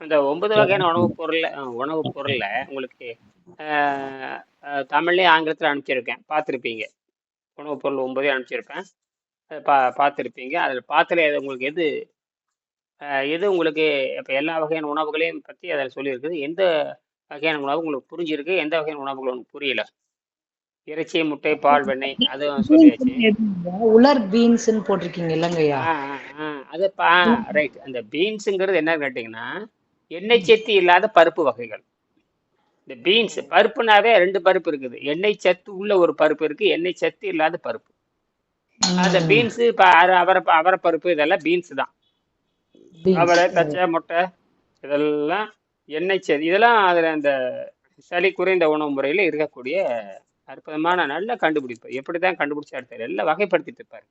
அந்த ஒன்பது வகையான உணவுப் பொருள்ல அ உணவுப் பொருள்ல உங்களுக்கு தமிழ்லயும், ஆங்கிலத்தில அனுப்பிச்சிருக்கேன். பார்த்துருப்பீங்க. உணவுப் பொருள் 9 அனுப்பிச்சிருப்பேன். அத பா பார்த்துருப்பீங்க. அதில பார்த்ததுல எது உங்களுக்கு எது எது உங்களுக்கு இப்ப எல்லா வகையான உணவுகளையும் பத்தி அதில சொல்லியிருக்குது. எந்த வகையான உணவு உங்களுக்கு புரிஞ்சிருக்கு? எந்த வகையான உணவுகள் உங்களுக்கு புரியல? இறைச்சி, முட்டை, பால், வெண்ணெய் அதுவும் சொல்லியாச்சு. உலர் பீன்ஸ்ன்னு போட்டிருக்கீங்க இல்லங்கய்யா? அது ப ரைட். அந்த பீன்ஸுங்கிறது என்னன்னு கேட்டீங்கன்னா, எண்ணெய் சத்து இல்லாத பருப்பு வகைகள். இந்த பீன்ஸ் பருப்புனாவே 2 பருப்பு இருக்குது. எண்ணெய் சத்து உள்ள ஒரு பருப்பு இருக்கு. எண்ணெய் சத்து இல்லாத பருப்பு. அந்த. பீன்ஸ் அர அவர அவரப்பருப்பு இதெல்லாம் பீன்ஸ் தான். அவரை! தச்சை, முட்டை இதெல்லாம் எண்ணெய் சத்து இதெல்லாம் அதில அந்த சளி குறைந்த உணவு முறையில இருக்கக்கூடிய அற்புதமான நல்ல கண்டுபிடிப்பு. எப்படிதான் கண்டுபிடிச்சாரு தெரியல. எல்லாம் வகைப்படுத்திட்டு இருப்பாரு.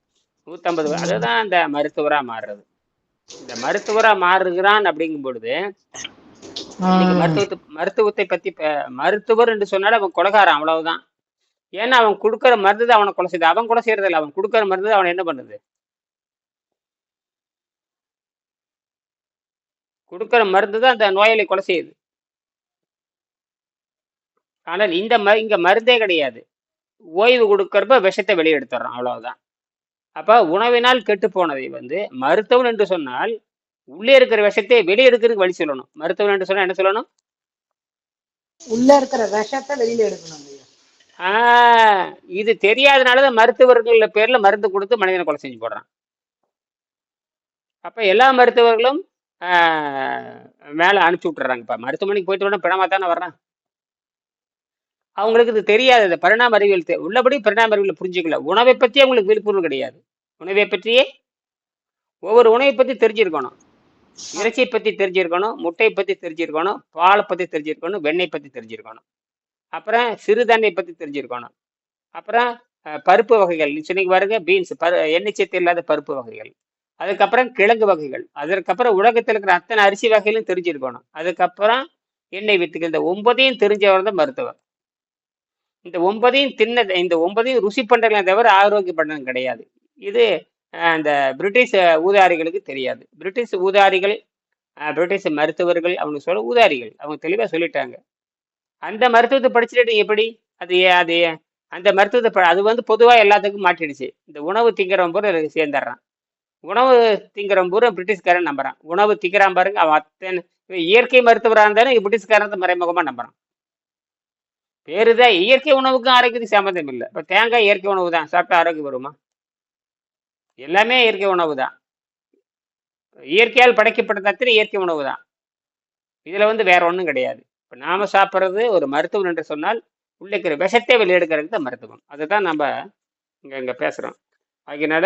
150 ம். அதுதான் அந்த மருத்துவரா மாறுறது. இந்த மருத்துவரா மாறுகிறான் அப்படிங்கும் பொழுது. மருத்துவத்த மருத்துவத்தை பத்தி ப மருத்துவர் என்று சொன்னாலே அவன் கொலைகாரன் அவ்வளவுதான். ஏன்னா அவன் குடுக்குற மருந்து தான் அவன கொலை செய்யுது. அவன் கொலை இல்ல. அவன் குடுக்குற மருந்து அவன என்ன பண்ணுது? குடுக்குற மருந்து தான் அந்த நோயாளிய கொலை செய்யுது. ஆனால் இந்த ம இங்க மருந்தே கிடையாது. ஓய்வு குடுக்கறப்ப விஷத்த வெளிய எடுத்துடுறான். அவ்வளவுதான். அப்ப உணவினால் கெட்டுப் போனதை வந்து மருத்துவன் என்று சொன்னால், உள்ளே இருக்கிற விஷத்தை வெளிய எடுக்கிறதுக்கு வழி சொல்லணும். மருத்துவன் என்று சொன்னா என்ன சொல்லணும்? உள்ள இருக்கிற விஷத்த வெளியில எடுக்கணுங்கய்யா. ஆ இது தெரியாதனால தான் மருத்துவர்கள் பேர்ல மருந்து குடுத்து மனிதன கொலை செஞ்சு போடுறான். அப்ப எல்லா மருத்துவர்களும் மேல அனுப்பிச்சு விட்டுர்றாங்க. இப்ப மருத்துவமனைக்கு போயிட்டு உடனே பிணமா தானே வர்றான். அவங்களுக்கு இது தெரியாது. இந்த பரிணாம அறிவியல் உள்ளபடி பரிணாம அறிவியல் புரிஞ்சுக்கல. உணவை பற்றி அவங்களுக்கு விழிப்புணர்வு கிடையாது. உணவை பற்றியே ஒவ்வொரு உணவை பற்றி தெரிஞ்சிருக்கணும். இறைச்சியை பற்றி தெரிஞ்சிருக்கணும், முட்டையை பற்றி தெரிஞ்சிருக்கணும், பாலை பற்றி தெரிஞ்சிருக்கணும், வெண்ணெய் பற்றி தெரிஞ்சிருக்கணும். அப்புறம் சிறுதானியை பற்றி தெரிஞ்சிருக்கணும். அப்புறம் பருப்பு வகைகள். சொன்னீங்க பாருங்க பீன்ஸ் பரு எண்ணெய்ச்சத்து இல்லாத பருப்பு வகைகள். அதுக்கப்புறம் கிழங்கு வகைகள். அதற்கப்புறம் உலகத்தில் இருக்கிற அத்தனை அரிசி வகைகளும் தெரிஞ்சிருக்கணும். அதுக்கப்புறம் எண்ணெய் வித்துக்கள் இந்த ஒன்பதையும் தெரிஞ்சவர் தான் மருத்துவர். இந்த ஒன்பதையும் தின்ன இந்த ஒன்பதையும் ருசி பண்றங்களே தவிர ஆரோக்கிய பண்றது கிடையாது. இது அந்த பிரிட்டிஷ் ஊதாரிகளுக்கு தெரியாது. பிரிட்டிஷ் ஊதாரிகள், பிரிட்டிஷ் மருத்துவர்கள் அவங்க சொல்ல ஊதாரிகள். அவங்க தெளிவாக சொல்லிட்டாங்க. அந்த மருத்துவத்தை படிச்சுட்டு எப்படி? அது அது அந்த மருத்துவத்தை ப அது வந்து பொதுவாக எல்லாத்துக்கும் மாற்றிடுச்சு இந்த உணவு திங்கிறவன் பூரா சேர்ந்துடுறான். உணவு திங்கிறவன் பூரா பிரிட்டிஷ்காரன் நம்புறான். உணவு திங்கிறான் பாருங்க அவன் அத்தனை இயற்கை மருத்துவராக இருந்தாலும் பிரிட்டிஷ்காரன் மறைமுகமாக நம்புறான். பேருதான் இயற்கை உணவுக்கும் ஆரோக்கியத்துக்கும் சம்மந்தம் இல்லை இப்போ தேங்காய் இயற்கை உணவு தான். சாப்பிட்டா ஆரோக்கியம் வருமா? எல்லாமே இயற்கை உணவு தான். இயற்கையால் படைக்கப்பட்ட அத்தனை இயற்கை உணவு தான். இதில் வந்து வேற ஒன்றும் கிடையாது. இப்போ நாம் சாப்பிட்றது ஒரு மருத்துவம் என்று சொன்னால், உள்ளே இருக்கிற விஷத்தை வெளியெடுக்கிறதுக்கு தான் மருத்துவம். அதுதான் நம்ம இங்கே இங்கே பேசுகிறோம் அதனால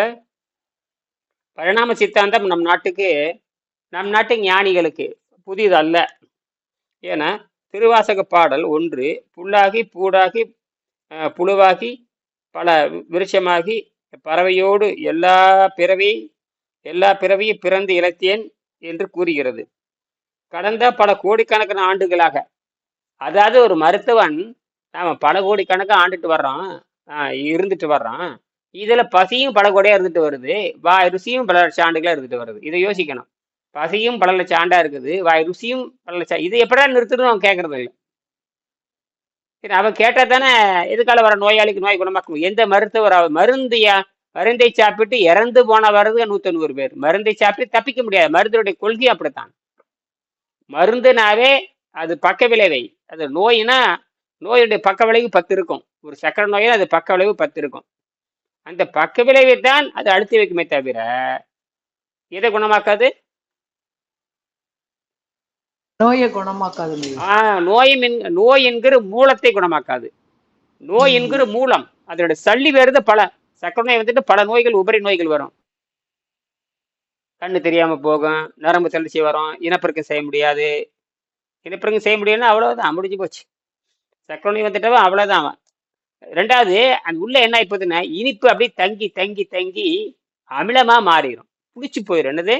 பரிணாம சித்தாந்தம் நம் நாட்டுக்கு நம் நாட்டு ஞானிகளுக்கு புதியது அல்ல. ஏன்னா, திருவாசக பாடல் ஒன்று புல்லாகி, பூடாகி, புழுவாகி, பல விருட்சமாகி, பறவையோடு எல்லா பிறவி எல்லா பிறவியும் பிறந்து இளைத்தேன் என்று கூறுகிறது. கடந்த பல கோடிக்கணக்கான ஆண்டுகளாக அதாவது ஒரு மருத்துவன் நாம் பல கோடிக்கணக்காக ஆண்டுட்டு வர்றோம். இருந்துட்டு வர்றோம். இதில் பசியும் பல கோடியாக இருந்துட்டு வருது. வாய் ருசியும் பல லட்சம் ஆண்டுகளாக இருந்துட்டு வருது. இதை யோசிக்கணும். பசியும் பல லட்சம் ஆண்டா இருக்குது. வாய் ருசியும் பல லட்சம் இது எப்படா நிறுத்தணும்னு அவன் கேட்கறது இல்லை சரி அவன் கேட்டா தானே எதுக்கால வர நோயாளிக்கு நோய் குணமாக்க முடியும். எந்த மருத்துவர் அவ மருந்து மருந்தை சாப்பிட்டு இறந்து போன வர்றதுக்கு நூத்தி நூறு பேர். மருந்தை சாப்பிட்டு தப்பிக்க முடியாது. மருந்துடைய கொள்கை அப்படித்தான். மருந்துனாவே அது பக்க விளைவை. அது நோயினா நோயுடைய பக்க விளைவு 10 இருக்கும். ஒரு சர்க்கரை நோயில் அது பக்க விளைவு 10 இருக்கும். அந்த பக்க விளைவை தான் அது அழுத்தி வைக்குமே தவிர, எதை குணமாக்காது? நோய நோயும் என் நோய் என்கிற மூலத்தை குணமாக்காது. நோய். என்கிற மூலம். அதோட சல்லி வேறுது பல. சர்க்கரை நோய் வந்துட்டு பல நோய்கள் உபரி நோய்கள் வரும். கண்ணு தெரியாம போகும். நரம்பு தளர்ச்சி வரும். இனப்பெருக்கம் செய்ய முடியாது. இனப்பெருக்கம் செய்ய முடியும்னா அவ்வளவுதான். முடிஞ்சு போச்சு. சர்க்கரை நோய் வந்துட்டவன் அவ்வளவுதான் அவன். 2வது அது உள்ள என்ன ஆயி போகுதுன்னா, இனிப்பு அப்படியே தங்கி, தங்கி, தங்கி அமிலமா மாறிரும். புளிச்சு போயிரும். என்னது?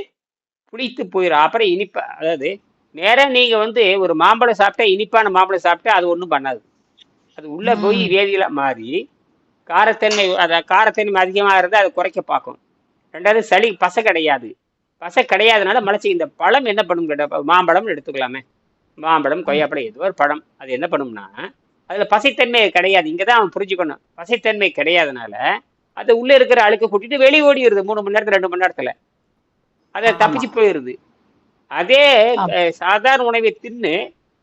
புளித்து போயிரும். அப்புறம் இனிப்பா அதாவது நேரா நீங்க வந்து ஒரு மாம்பழம் சாப்பிட்டா இனிப்பான மாம்பழம் சாப்பிட்டா அது ஒண்ணும் பண்ணாது. அது உள்ள போய் ம். வேதியியலா மாறி, காரத்தன்மை அத காரத்தன்மை அதிகமா இருந்தா அத குறைக்க பார்க்கும். 2வது சளி பசை கிடையாது. பசை கிடையாதனால மலைச்சி இந்த பழம் என்ன பண்ணும் கேட்டா மாம்பழம்னு எடுத்துக்கலாமே மாம்பழம் கொய்யாப்பழம் ஏதோ ஒரு பழம் அது என்ன பண்ணும்னா அதுல பசைத்தன்மை கிடையாது இங்க தான் அவன் புரிஞ்சுக்கணும் பசைத்தன்மை கிடையாதனால அது உள்ள இருக்கிற அழுக்கு கூட்டிட்டு வெளியே ஓடிடுது மூணு மணி நேரத்துல ரெண்டு மணி நேரத்துல அதை. தப்பிச்சு போயிருது அதே சாதாரண உணவை தின்னு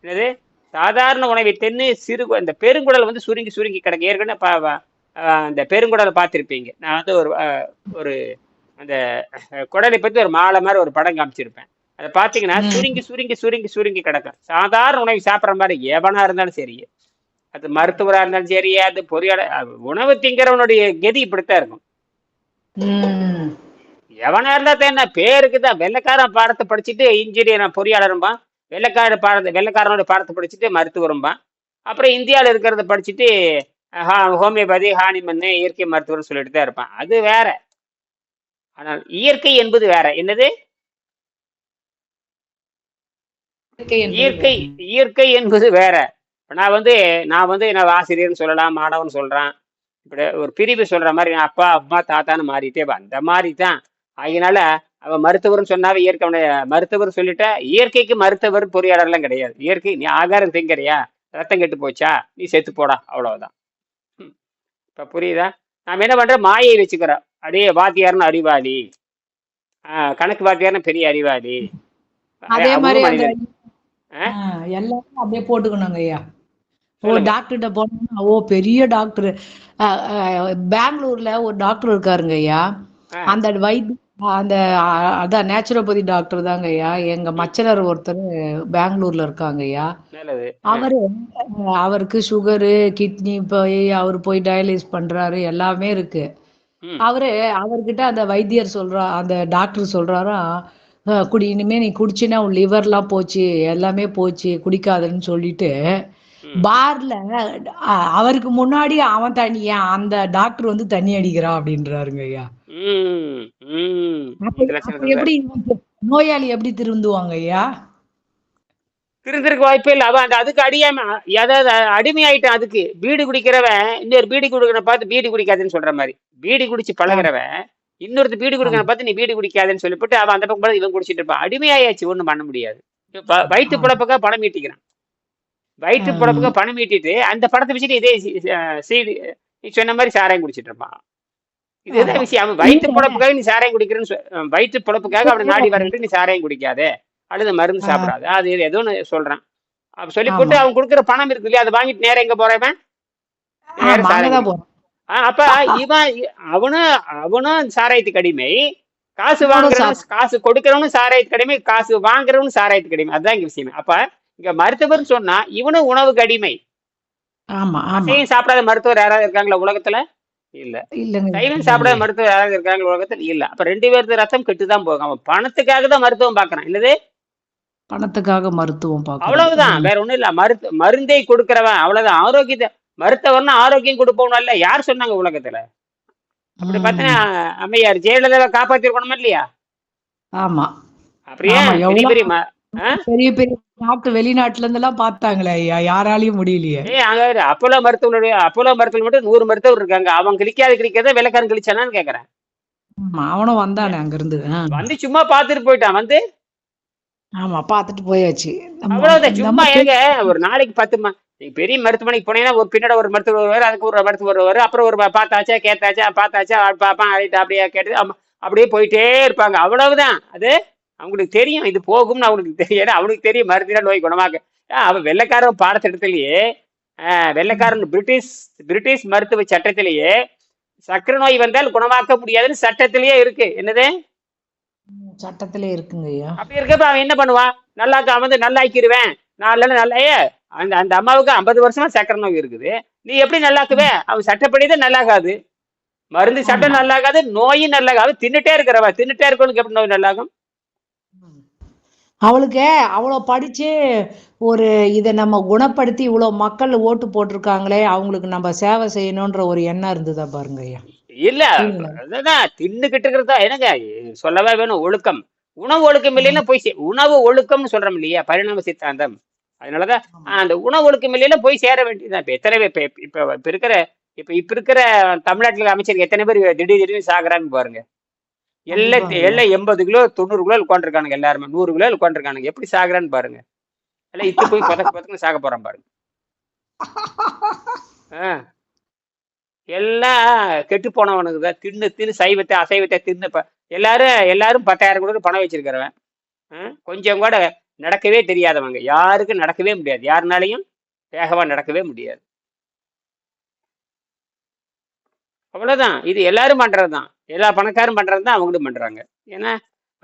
என்னது? சாதாரண உணவை தின்னு சிறு இந்த பெருங்குடல் வந்து சுருங்கி சுருங்கி கிடக்கு. ஏற்கனவே அந்த பெருங்குடலை பார்த்திருப்பீங்க. நான் வந்து ஒரு ஒரு அந்த குடலை பத்தி ஒரு மாலை மாதிரி ஒரு படம் காமிச்சிருப்பேன். அதை பார்த்தீங்கன்னா. சுருங்கி சுருங்கி சுருங்கி சுருங்கி கிடக்கும். சாதாரண உணவு சாப்பிட்ற மாதிரி எவனா இருந்தாலும் சரி அது மருத்துவரா இருந்தாலும் சரி அது பொறியாளர் உணவு திங்கிறவனுடைய கதி இப்படித்தான் இருக்கும். எவனா இருந்தா தான் என்ன? பேருக்கு தான். வெள்ளைக்காரன் பாடத்தை படிச்சுட்டு இன்ஜினியர் பொறியாளரும்பான் வெள்ளைக்கார பாடத்தை வெள்ளைக்காரனோட பாடத்தை படிச்சுட்டு மருத்துவரும்பான் அப்புறம் இந்தியாவில் இருக்கிறத படிச்சுட்டு ஹோமியோபதி ஹானிமன்னு இயற்கை மருத்துவர்னு சொல்லிட்டு தான் இருப்பான். அது வேற. ஆனால் இயற்கை என்பது வேற. என்னது? இயற்கை இயற்கை என்பது வேற. நான் வந்து நான் வந்து நான் ஆசிரியர்னு சொல்லலாம் மாணவன் சொல்றான். இப்படி ஒரு பிரிவு சொல்ற மாதிரி நான் அப்பா அம்மா தாத்தான்னு மாறிட்டே. அந்த மாதிரி தான். அதனால அவன் மருத்துவர்னு சொன்னாவே இயற்கை அவனை மருத்துவர் சொல்லிட்டா இயற்கைக்கு மருத்துவர் பொறியாளர்லாம் கிடையாது. இயற்கை நீ ஆகாரம் திங்கறியா? ரத்தம் கெட்டு போச்சா? நீ செத்து போடா. அவ்வளவுதான். இப்ப புரியுதா? நாம என்ன பண்றோம்? மாயை வச்சுக்கிறோம். அப்படியே வாத்தியார்னு அறிவாளி. ஆஹ் கணக்கு வாத்தியார்னு பெரிய அறிவாளி. அதே மாதிரி எல்லாரும் அப்படியே போட்டுக்கணுங்க ஐயா. ஓ. டாக்டர்கிட்ட போனோம்னா ஓ பெரிய டாக்டர். பெங்களூர்ல ஒரு டாக்டர் இருக்காருங்க ஐயா. அந்த வைத்திய அந்த அதான் நேச்சுரோபதி டாக்டர் தாங்க ஐயா. எங்க மச்சனர் ஒருத்தர் பெங்களூர்ல இருக்காங்க ஐயா. அவரு அவருக்கு சுகரு கிட்னி போய் அவர் போய் டயாலிஸ் பண்றாரு. எல்லாமே இருக்கு. அவரு அவர்கிட்ட அந்த வைத்தியர் சொல்றா அந்த டாக்டர் சொல்றாரா "அஹ், குடி இனிமே நீ குடிச்சினா உன் லிவர்லாம் போச்சு எல்லாமே போச்சு குடிக்காதன்னு சொல்லிட்டு. பார்ல அவருக்கு முன்னாடி அவன் ஏன் அந்த டாக்டர் வந்து தண்ணி அடிக்கிறான் அப்படின்றாருங்க ஐயா. எப்படி நோயாளி எப்படி திருந்துவாங்க ஐயா? திருந்திருக்க வாய்ப்பே இல்லை. அவன் அதுக்கு அடியாம அதாவது அடிமையாயிட்டான் அதுக்கு. பீடி குடிக்கிறவன் இன்னொரு பீடி குடிக்கிறவனை பார்த்து பீடி குடிக்காதுன்னு சொல்ற மாதிரி. பீடி குடிச்சு பழகுறவன் இன்னொருத்த பீடி குடிக்கிறவனை பார்த்து நீ பீடி குடிக்காதுன்னு சொல்லிவிட்டு அவன் அந்த பக்கம் இவன் குடிச்சிட்டு இருப்பான். அடிமையாயாச்சு ஒண்ணும் பண்ண முடியாது. வயிற்று. பிழப்புக்காக பணம் ஈட்டிக்கிறான் வயிற்று. பிழப்புக்காக பணம் ஈட்டிட்டு அந்த படத்தை வச்சுட்டு இதே சீடி நீ சொன்ன மாதிரி சாராயம் குடிச்சிட்டு இருப்பான். இதுதான். விஷயம். அவன் வயிற்று. பிழப்புக்காக நீ சாராயம் குடிக்கிறேன்னு வயிற்று பிழப்புக்காக அவனை நாடி வரட்டு நீ சாராயம் குடிக்காதே. அல்லது மருந்து. சாப்பிடாத. அது இது ஏதோ ஒண்ணு சொல்றான். அப்ப சொல்லி. போட்டு அவன் கொடுக்குற பணம் இருக்கு இல்லையா? அதை வாங்கிட்டு நேரம் எங்க போறவன் அப்ப இவன் அவனும் அவனும் சாராயத்துக்கு அடிமை காசு வாங்குறவனும் காசு கொடுக்கறவனும் சாராயத்துக்கு அடிமை காசு வாங்குறவனும் சாராயத்துக்கு அடிமை அதுதான் இங்க விஷயம். அப்ப இங்க மருத்துவர் சொன்னா இவனும் உணவுக்கு அடிமை ஆமா சாப்பிடாத மருத்துவர் யாராவது இருக்காங்களா உலகத்துல? இல்ல. சைவம் சாப்பிடாத மருத்துவர் யாராவது இருக்காங்க உலகத்துல? இல்ல. அப்ப ரெண்டு பேருக்கு ரத்தம் கெட்டுதான் போகும். அவன் பணத்துக்காக தான் மருத்துவம் பாக்குறான் என்னது? பணத்துக்காக மருத்துவம் பார்க்கணும் அவ்வளவுதான். வேற ஒண்ணும் இல்ல. மருத்து மருந்தை கொடுக்கறவன் அவ்வளவுதான். ஆரோக்கியத்தை மருத்துவர்னா ஆரோக்கியம் கொடுப்பவனும் இல்ல யார் சொன்னாங்க உலகத்துல? அப்படி பார்த்தீங்கன்னா அம்மையார் ஜெயலலிதாவை காப்பாத்திருக்கணுமா இல்லையா? ஆமா. அப்படியே பெரிய பெரிய பெரிய டாக்டர் வெளிநாட்டுல இருந்து எல்லாம் பார்த்தாங்களே ஐயா. யாராலையும் முடியலையே. அங்க அப்போலோ மருத்துவனுடைய அப்போலோ மருத்துவம் மட்டும் நூறு மருத்துவர் இருக்காங்க. அவன் கிளிக்காது கிளிக்காத வெள்ளக்காரன் கிழிச்சானான்னு கேக்குறேன். அவனும் வந்தானே அங்க இருந்து. வந்து சும்மா பாத்துட்டு போயிட்டான். வந்து? ஆமா பார்த்துட்டு போயாச்சு. அவ்வளவுதான். சும்மா ஏங்க ஒரு நாளைக்கு பத்து ம- நீ பெரிய மருத்துவமனைக்கு போனீங்கன்னா ஒரு பின்னாடி ஒரு மருத்துவர் வருவார் அதுக்கு ஒரு மருத்துவர் வருவார் அப்புறம் ஒரு பார்த்தாச்சா கேட்டாச்சா பார்த்தாச்சா பார்ப்பான் அப்படியே கேட்டு அப்படியே போயிட்டே இருப்பாங்க. அவ்வளவுதான். அது அவங்களுக்கு தெரியும் இது போகும்னு அவங்களுக்கு தெரியும். ஏன்னா அவனுக்கு தெரியும் மருந்தினா நோய் குணமாக்க. ஆ, அவன் வெள்ளைக்காரன் பாடத்திட்டத்திலேயே வெள்ளைக்காரன் பிரிட்டிஷ் பிரிட்டிஷ் மருத்துவ சட்டத்திலேயே சக்கரை நோய் வந்தால் குணமாக்க முடியாதுன்னு சட்டத்திலேயே இருக்கு. என்னது? சட்டத்திலே இருக்குங்க அப்படி இருக்கப்ப அவன் என்ன பண்ணுவான்? அவன் வந்து நல்லாக்கிடுவேன் நாலு நல்லா ஏ அந்த அந்த அம்மாவுக்கு ஐம்பது வருஷமா சக்கரை நோய் இருக்குது. நீ எப்படி நல்லாக்குவே? அவன் சட்டப்படி தான் நல்லாகாது. மருந்து சட்டம் நல்லாகாது நோயும் நல்லாகாது. தின்னுட்டே இருக்கிறவ தின்னுட்டே இருக்கவனுக்கு எப்படி நோய் நல்லாகும்? அவளுக்கு அவ்வளவு படிச்சு ஒரு இதை நம்ம குணப்படுத்தி இவ்வளவு மக்கள் ஓட்டு போட்டிருக்காங்களே அவங்களுக்கு நம்ம சேவை செய்யணும்ன்ற ஒரு எண்ணம் இருந்ததா பாருங்க ஐயா? இல்ல. அதுதான் தின்னுகிட்டு இருக்கிறதா என்னங்க சொல்லவே வேணும் ஒழுக்கம். உணவு ஒழுக்கம் இல்லைன்னா போய் உணவு ஒழுக்கம்னு சொல்றோம் இல்லையா பரிணாம சித்தாந்தம். அதனாலதான் அந்த உணவு ஒழுக்கம் இல்லைன்னா போய் சேர வேண்டியதுதான். இப்ப எத்தனை பேர் இப்ப இப்ப இப்ப இருக்கிற இப்ப இப்ப இருக்கிற தமிழ்நாட்டுல அமைச்சர் எத்தனை பேர் திடீர் திடீர்னு சாகுறான்னு பாருங்க. கண்டிப்பாங்கய்யா எல்லாம் எண்பது கிலோ தொண்ணூறு கிலோ உட்காந்துருக்கானுங்க எல்லாருமே. நூறு கிலோ உட்காந்துருக்கானுங்க எப்படி சாகுறான்னு பாருங்க. எல்லாம் இத்து போய் பதக்கு பதக்குன்னு சாக போறான் பாருங்க. எல்லாம் கெட்டு போனவனுக்கு தான் தின்னு தின்னு சைவத்தை அசைவத்தை தின்னு எல்லாரும் எல்லாரும் பத்தாயிரம் கூட பணம் வச்சிருக்கிறவன்? கொஞ்சம் கூட நடக்கவே தெரியாதவங்க. யாருக்கும் நடக்கவே முடியாது. யாருனாலையும் வேகமா நடக்கவே முடியாது. அவ்வளவுதான். இது எல்லாரும் பண்றதுதான். எல்லா பணக்காரும் பண்றதுதான் அவங்களும் பண்றாங்க. ஏன்னா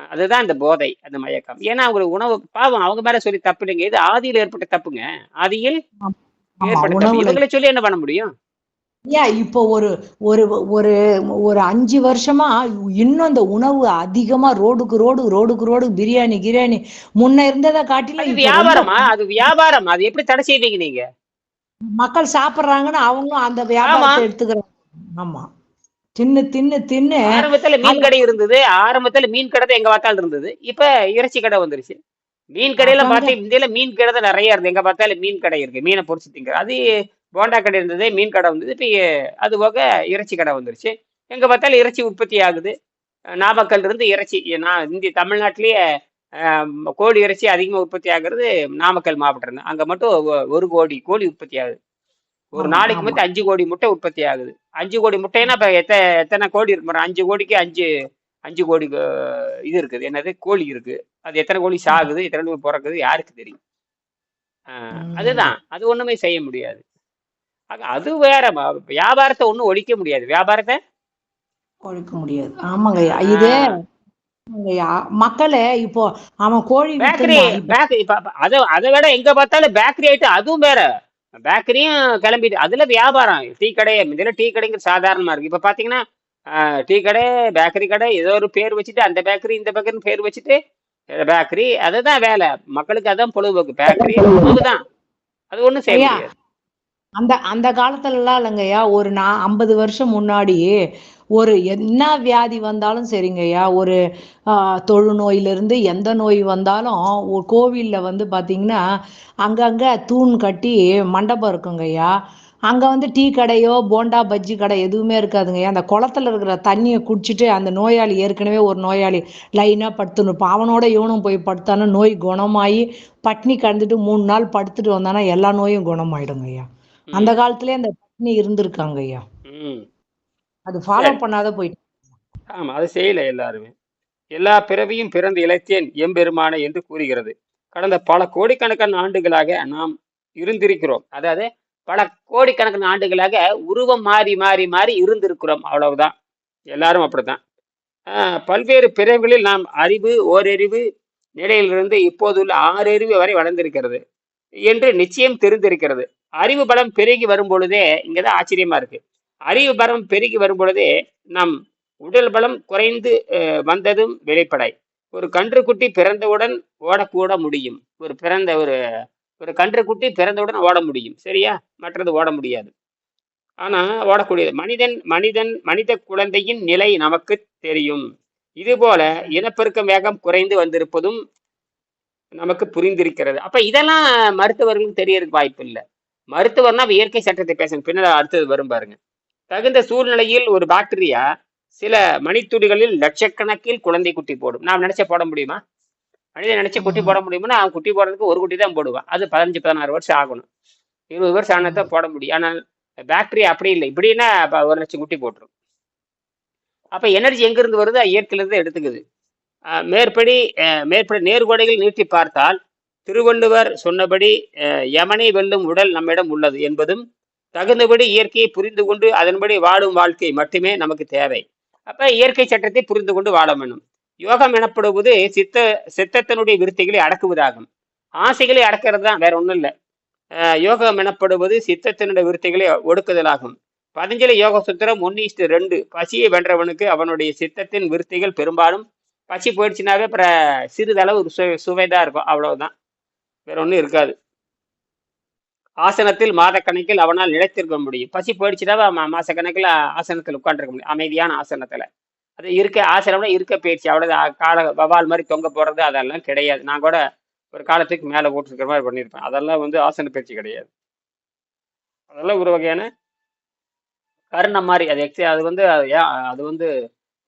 அதுதான் இந்த போதை அந்த மயக்கம். ஏன்னா அவங்களுக்கு உணவு பாவம் அவங்க மேல சொல்லி தப்பு இல்லைங்க. இது ஆதியில் ஏற்பட்ட தப்புங்க. ஆதியில் ஏற்பட்ட இவங்களை சொல்லி என்ன பண்ண முடியும்? ஏன் இப்போ ஒரு ஒரு ஒரு ஒரு அஞ்சு வருஷமா இன்னும் இந்த உணவு அதிகமா ரோடுக்கு ரோடு ரோடுக்கு ரோடு பிரியாணி கிரியாணி முன்ன இருந்ததை காட்டிலும் வியாபாரமா? அது வியாபாரம். அது எப்படி தடை செய்வீங்க நீங்க? மக்கள் சாப்பிடுறாங்கன்னு அவங்களும் அந்த வியாபாரத்தை எடுத்துக்கிறாங்க. ஆமா. தின்னு தின்னு தின்னு. ஆரம்பத்துல மீன் கடை இருந்தது. ஆரம்பத்துல மீன் கடை எங்க பார்த்தாலும் இருந்தது. இப்ப இறைச்சி கடை வந்துருச்சு. மீன் கடையில பார்த்து இந்தியில மீன் கடை தான் நிறைய இருக்கு எங்க பார்த்தாலும் மீன் கடை இருக்கு. மீனை பொரிச்சு திங்க அது போண்டா கடை இருந்தது மீன் கடை வந்தது. இப்ப அது போக இறைச்சி கடை வந்துருச்சு. எங்க பார்த்தாலும் இறைச்சி உற்பத்தி ஆகுது. நாமக்கல் இருந்து இறைச்சி நான் இந்திய தமிழ்நாட்டிலேயே கோழி இறைச்சி அதிகமாக உற்பத்தி ஆகுறது நாமக்கல் மாவட்டம் தான் அங்கே மட்டும் ஒரு கோடி கோழி உற்பத்தி ஆகுது. ஒரு நாளைக்கு மட்டும் அஞ்சு கோடி முட்டை உற்பத்தி ஆகுது. அஞ்சு கோடி முட்டைன்னா இப்போ எத்த எத்தனை கோடி இருக்கு. அஞ்சு கோடிக்கு அஞ்சு அஞ்சு கோடி இது இருக்குது. என்னது? கோழி இருக்கு. அது எத்தனை கோழி சாகுது? எத்தனை கோழி பிறக்குது? யாருக்கு தெரியும்? அதுதான். அது ஒண்ணுமே செய்ய முடியாது. அது வேற வியாபாரத்தை ஒன்றும் ஒழிக்க முடியாது. வியாபாரத்தை? ஒழிக்க முடியாது. ஆமாங்கய்யா இதே மக்களே இப்போ அவன் கோழி பேக்கரி பேக்கரி அதை அதை விட எங்க பார்த்தாலும் பேக்கரி ஐட்டம் அதுவும் வேற. பேக்கரியும் கிளம்பிட்டு அதுல வியாபாரம். டீ கடை இதுல டீ கடைங்கிற சாதாரணமா இருக்கு. இப்ப பாத்தீங்கன்னா ஆஹ், டீ கடை பேக்கரி கடை ஏதோ ஒரு பேர் வச்சுட்டு அந்த பேக்கரி இந்த பேக்கரின்னு பேர் வச்சுட்டு பேக்கரி அதுதான் வேலை. மக்களுக்கு அதான் பொழுதுபோக்கு. பேக்கரி தான் அது செய்ய ஐயா முடியாது. அந்த அந்த காலத்துலலாம் இல்லைங்கய்யா ஒரு நான் ஐம்பது வருஷம் முன்னாடி ஒரு என்ன வியாதி வந்தாலும் சரிங்கய்யா. ஒரு ஆஹ், தொழுநோயிலிருந்து எந்த நோய் வந்தாலும் ஒரு கோவில்ல வந்து பாத்தீங்கன்னா அங்கங்க தூண் கட்டி மண்டபம் இருக்குங்கய்யா. அங்க வந்து டீ கடையோ போண்டா பஜ்ஜி கடை எதுவுமே இருக்காதுங்கய்யா. அந்த குளத்துல இருக்கிற தண்ணியை குடிச்சிட்டு அந்த நோயாளி ஏற்கனவே ஒரு நோயாளி லைனா படுத்துன்னு இருப்பான் அவனோட இவனும் போய் படுத்தானா நோய் குணமாயி பட்னி கடந்துட்டு மூணு நாள் படுத்துட்டு வந்தானா எல்லா நோயும் குணமாயிடுங்கய்யா. அந்த ம். காலத்திலே அந்த பட்னி இருந்திருக்காங்க ஐயா அது ஃபாலோ பண்ணாத போயிட்டு ஆமா அது செய்யல எல்லாருமே. எல்லா பிறவியும் பிறந்து இழைத்தேன் எம்பெருமானை என்று கூறுகிறது. கடந்த பல கோடிக்கணக்கான ஆண்டுகளாக நாம் இருந்திருக்கிறோம். அதாவது பல கோடிக்கணக்கான ஆண்டுகளாக உருவம் மாறி மாறி மாறி இருந்திருக்கிறோம். அவ்வளவுதான். எல்லாரும் அப்படித்தான். பல்வேறு பிறவிகளில் நாம் அறிவு ஓரறிவு நிலையிலிருந்து இப்போதுள்ள ஆறறிவு வரை வளர்ந்திருக்கிறது என்று நிச்சயம் தெரிந்திருக்கிறது. அறிவு பலம் பெருகி வரும் பொழுதே இங்கதான் ஆச்சரியமா இருக்கு. அறிவு பலம் பெருகி வரும் பொழுதே நம் உடல் பலம் குறைந்து வந்ததும் வெளிப்படை. ஒரு கன்றுக்குட்டி பிறந்தவுடன் ஓடக்கூட முடியும். ஒரு பிறந்த ஒரு ஒரு கன்றுக்குட்டி பிறந்தவுடன் ஓட முடியும். சரியா? மற்றது ஓட முடியாது. ஆனால் ஓடக்கூடியது. மனிதன் மனிதன் மனித குழந்தையின் நிலை நமக்கு தெரியும். இதுபோல இனப்பெருக்கம் வேகம் குறைந்து வந்திருப்பதும் நமக்கு புரிந்திருக்கிறது. அப்ப இதெல்லாம் மருத்துவர்களுக்கு தெரியறதுக்கு வாய்ப்பு இல்லை மருத்துவர்னா இயற்கை சட்டத்தை பேசணும் பின்னர் அடுத்தது வரும் பாருங்க. தகுந்த சூழ்நிலையில் ஒரு பாக்டீரியா சில மணித்துளிகளில் லட்சக்கணக்கில் குழந்தை குட்டி போடும். நாம் நினைச்ச போட முடியுமா? மனிதன் நினைச்ச குட்டி போட முடியுமா அவன் குட்டி போடுறதுக்கு ஒரு குட்டி தான் போடுவான். அது பதினஞ்சு பதினாறு வருஷம் ஆகணும். இருபது வருஷம் ஆனால் போட முடியும். ஆனால் பாக்டீரியா அப்படி இல்லை. இப்படின்னா ஒரு லட்சம் குட்டி போட்டுரும். அப்ப எனர்ஜி எங்கிருந்து வருது? இயற்கையிலிருந்து எடுத்துக்குது. மேற்படி மேற்படி நேர்கோடைகள் நீட்டி பார்த்தால் திருவள்ளுவர் சொன்னபடி யமனை வெல்லும் உடல் நம்மிடம் உள்ளது என்பதும் தகுந்தபடி இயற்கையை புரிந்து கொண்டு அதன்படி வாழும் வாழ்க்கை மட்டுமே நமக்கு தேவை. அப்ப இயற்கை சட்டத்தை புரிந்து கொண்டு வாழ வேணும். யோகம் எனப்படுவது சித்த சித்தத்தினுடைய விருத்திகளை அடக்குவதாகும். ஆசைகளை அடக்கிறது தான் வேற ஒன்றும் இல்லை. யோகம் எனப்படுவது சித்தத்தினுடைய விருத்திகளை ஒடுக்குதலாகும். பதஞ்சலி யோக சுத்திரம் ஒன்னு இஸ்டு ரெண்டு. பசியை வென்றவனுக்கு அவனுடைய சித்தத்தின் விருத்திகள் பெரும்பாலும் பசி போயிடுச்சுனாவே அப்புறம் சிறிதளவு சுவை சுவைதான் இருக்கும். அவ்வளவுதான். வேற ஒன்றும் இருக்காது. ஆசனத்தில் மாதக்கணக்கில் அவனால் நிலைத்திருக்க முடியும். பசி போயிடுச்சுனாவே அவன் மாசக்கணக்கில் ஆசனத்தில் உட்காந்துருக்க முடியும். அமைதியான ஆசனத்துல. அது இருக்க ஆசனம்னா இருக்க பயிற்சி அவ்வளோ கால வவால் மாதிரி தொங்க போடுறது அதெல்லாம் கிடையாது. நான் கூட ஒரு காலத்துக்கு மேலே போட்டுருக்கிற மாதிரி பண்ணியிருப்பேன். அதெல்லாம் வந்து ஆசன பயிற்சி கிடையாது. அதெல்லாம் ஒரு வகையான கருணம் மாதிரி. அது எக்ஸ அது வந்து அது ஏன் அது வந்து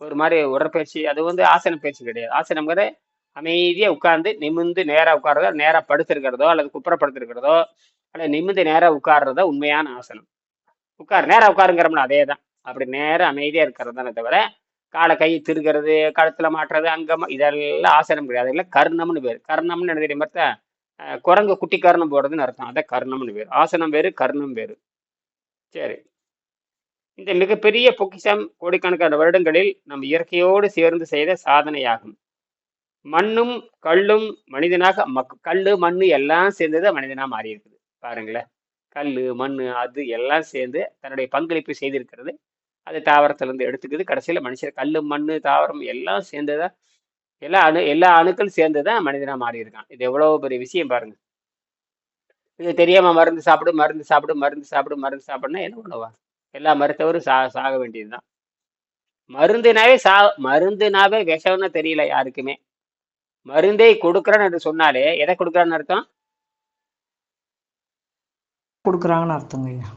ஒரு மாதிரி உடற்பயிற்சி. அது வந்து ஆசன பயிற்சி கிடையாது. ஆசனம்ங்கிறது அமைதியா உட்கார்ந்து நிமிர்ந்து நேரா உட்காரதோ நேரா படுத்திருக்கிறதோ அல்லது குப்புறப்படுத்திருக்கிறதோ அப்படியே நிமிந்து நேராக உட்கார்றத உண்மையான ஆசனம். உட்கார் நேராக உட்காருங்கிறோம்ல அதே தான் அப்படி நேரம் அமைதியாக இருக்கிறது தானே தவிர காலை கை திருகிறது கழுத்தில் மாட்டுறது அங்கம் இதெல்லாம் ஆசனம் கிடையாது. அதில் கர்ணம்னு பேர். கர்ணம்னு எழுதிய தெரியுமா குரங்கு குட்டி கர்ணம் போடுறதுன்னு அர்த்தம். அதை கர்ணம்னு பேர். ஆசனம் வேறு கர்ணம் வேறு. சரி. இந்த மிகப்பெரிய பொக்கிஷம் கோடிக்கணக்கான வருடங்களில் நம் இயற்கையோடு சேர்ந்து செய்த சாதனையாகும். மண்ணும் கல்லும் மனிதனாக மக் கல் மண்ணு எல்லாம் சேர்ந்தது மனிதனாக மாறி இருக்குது பாருங்களேன். கல் மண் அது எல்லாம் சேர்ந்து தன்னுடைய பங்களிப்பு செய்திருக்கிறது. அது தாவரத்திலேருந்து எடுத்துக்குது. கடைசியில் மனுஷர் கல் மண் தாவரம் எல்லாம் சேர்ந்ததான் எல்லா அணு எல்லா அணுக்கள் சேர்ந்து தான் மாறி இருக்கான் இது எவ்வளோ பெரிய விஷயம் பாருங்க. இது தெரியாமல் மருந்து சாப்பிடு மருந்து சாப்பிடு மருந்து சாப்பிடு மருந்து சாப்பிடுனா என்ன பண்ணுவா? எல்லா மருத்துவரும் சா சாக வேண்டியதுதான். மருந்துனாவே சா மருந்துனாவே விஷம்னு தெரியல யாருக்குமே. மருந்தை கொடுக்குறேன்னு என்று சொன்னாலே எதை கொடுக்குறான்னு அர்த்தம்? கொடுக்குறாங்கன்னு அர்த்தங்க ஐயா.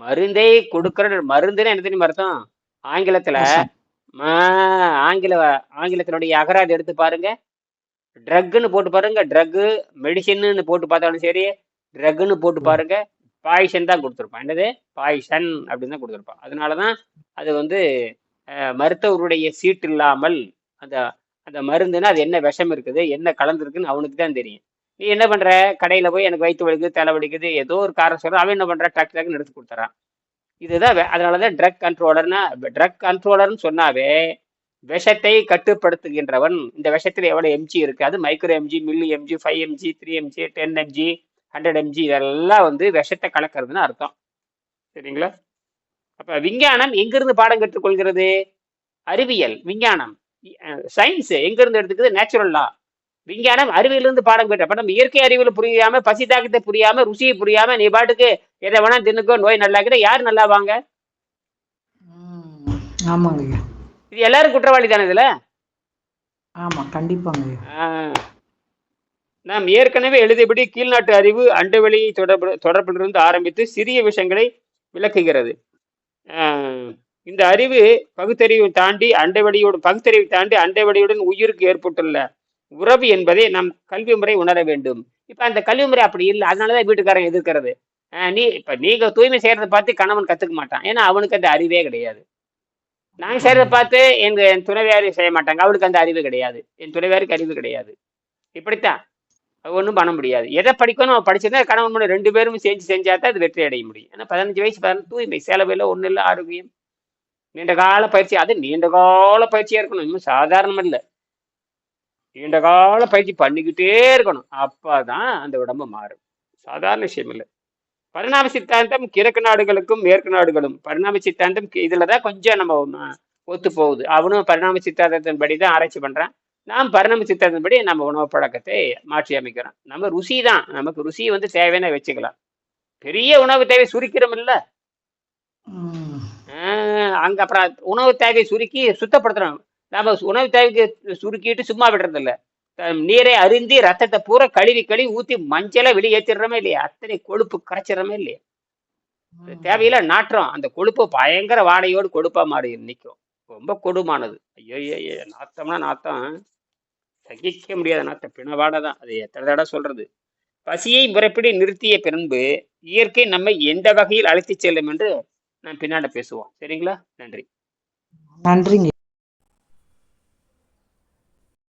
மருந்தை கொடுக்குற மருந்துன்னு என்ன தெரியுமா அர்த்தம்? ஆங்கிலத்துல ஆங்கில ஆங்கிலத்தினுடைய அகராதி எடுத்து பாருங்க. ட்ரக்குன்னு போட்டு பாருங்க. ட்ரக்கு மெடிசின்னு போட்டு பார்த்தாலும் சரி ட்ரக்குன்னு போட்டு பாருங்க. பாய்சன் தான் கொடுத்துருப்பான். என்னது? பாய்சன் அப்படின்னு தான் கொடுத்துருப்பான். அதனால தான் அது வந்து மருத்துவருடைய சீட் இல்லாமல் அந்த அந்த மருந்துன்னா அது என்ன விஷம் இருக்குது என்ன கலந்துருக்குன்னு அவனுக்கு தான் தெரியும். நீ என்ன பண்ற? கடையில போய் எனக்கு வயிற்று வலிக்குது தலை வலிக்குது ஏதோ ஒரு காரணம் சொல்ற அவன் என்ன பண்ற? டக்கு டக்குன்னு எடுத்து கொடுத்துறான். இதுதான் வே- அதனாலதான் ட்ரக் கண்ட்ரோலர்னா ட்ரக் கண்ட்ரோலர்னு சொன்னாவே விஷத்தை கட்டுப்படுத்துகின்றவன். இந்த விஷத்துல எவ்வளவு எம்ஜி இருக்கு? அது micro mg milli mg five mg three mg ten mg hundred mg இதெல்லாம் வந்து விஷத்தை கலக்கிறதுன்னு அர்த்தம். சரிங்களா? அப்ப விஞ்ஞானம் எங்கிருந்து பாடம் கற்றுக்கொள்கிறது? அறிவியல் விஞ்ஞானம். சயின்ஸ் எங்கிருந்து எடுத்துக்குது? நேச்சுரல் லா விஞ்ஞானம் அறிவியலிருந்து பாடம் கேட்ட அப்ப நம்ம இயற்கை அறிவியல் புரியாம பசி தாக்கத்தை புரியாம ருசியை புரியாம நீ பாட்டுக்கு எதை வேணா தின்னுக்கோ நோய் நல்லாக்கிட்ட யார் நல்லா வாங்க? ஆமாங்க இது எல்லாரும் குற்றவாளி தானே இதுல? ஆமா கண்டிப்பாங்க நாம் ஏற்கனவே எழுதியபடி கீழ்நாட்டு அறிவு அண்டவெளி தொடர்பு தொடர்பிலிருந்து ஆரம்பித்து சிறிய விஷயங்களை விளக்குகிறது. இந்த அறிவு பகுத்தறிவு தாண்டி அண்டவெளியோடு பகுத்தறிவு தாண்டி அண்டவெளியுடன் உயிருக்கு ஏற்பட்டுள்ள உறவு என்பதை நம் கல்வி முறை உணர வேண்டும். இப்ப அந்த கல்வி முறை அப்படி இல்லை அதனாலதான் வீட்டுக்காரன் எதிர்க்கிறது. நீ இப்ப நீங்க தூய்மை செய்யறதை பார்த்து கணவன் கத்துக்க மாட்டான். ஏன்னா அவனுக்கு அந்த அறிவே கிடையாது. நாங்க செய்யறத பார்த்து எங்க என் துணைவியாரி செய்ய மாட்டாங்க. அவளுக்கு அந்த அறிவு கிடையாது. என் துணைவியாருக்கு அறிவு கிடையாது. இப்படித்தான். ஒன்றும் பண்ண முடியாது. எதை படிக்கணும்? அவன் படிச்சிருந்தா கணவன் மனைவி ரெண்டு பேரும் செஞ்சு செஞ்சா தான் அது வெற்றி அடைய முடியும். ஏன்னா பதினஞ்சு வயசு பதினஞ்சு தூய்மை. செலவில் ஒன்றும் இல்லை ஆரோக்கியம். நீண்ட கால பயிற்சி. அது நீண்ட கால பயிற்சியா இருக்கணும். இன்னும் சாதாரணம் இல்லை. நீண்ட கால பயிற்சி பண்ணிக்கிட்டே இருக்கணும். அப்பதான் அந்த உடம்பு மாறும். சாதாரண விஷயம் இல்லை. பரிணாம சித்தாந்தம் கிழக்கு நாடுகளுக்கும் மேற்கு நாடுகளும். பரிணாம சித்தாந்தம் கி- இதுலதான் கொஞ்சம் நம்ம ஒத்து போகுது. அவனும் பரிணாம சித்தாந்தத்தின்படி தான் ஆராய்ச்சி பண்றான். நாம் பரிணாம சித்தாந்தத்தின்படி நம்ம உணவு பழக்கத்தை மாற்றி அமைக்கிறோம். நம்ம ருசி தான். நமக்கு ருசி வந்து தேவையான வச்சுக்கலாம். பெரிய உணவு தேவை சுருக்கிறோம் இல்ல. அங்க அப்புறம் உணவு தேவையை சுருக்கி சுத்தப்படுத்துறோம். நம்ம உணவு தேவைக்கு சுருக்கிட்டு சும்மா விடுறது இல்ல தம் நீரை அருந்தி ரத்தத்தை பூரா கழுவி கழுவி ஊத்தி மஞ்சளை வெளியேற்றிடுறோமே இல்லையா? அத்தனை கொழுப்பு கரைச்சிடுறோமே இல்லையா. தேவையில்ல நாற்றம். அந்த கொழுப்பு பயங்கர வாடையோடு கொழுப்பா மாறி நிற்கும் ரொம்ப கொடுமானது. ஐயோ ஐயோ நாத்தம்னா நாத்தம். சகிக்க முடியாத நாத்தம். பிண வாடை தான். அது எத்தனை தடவை சொல்றது? பசியை முறைப்படி நிறுத்திய பின்பு இயற்கை நம்மை எந்த வகையில் அழைத்துச் செல்லும் என்று நாம் பின்னாடி பேசுவோம். சரிங்களா? நன்றி. நன்றிங்க.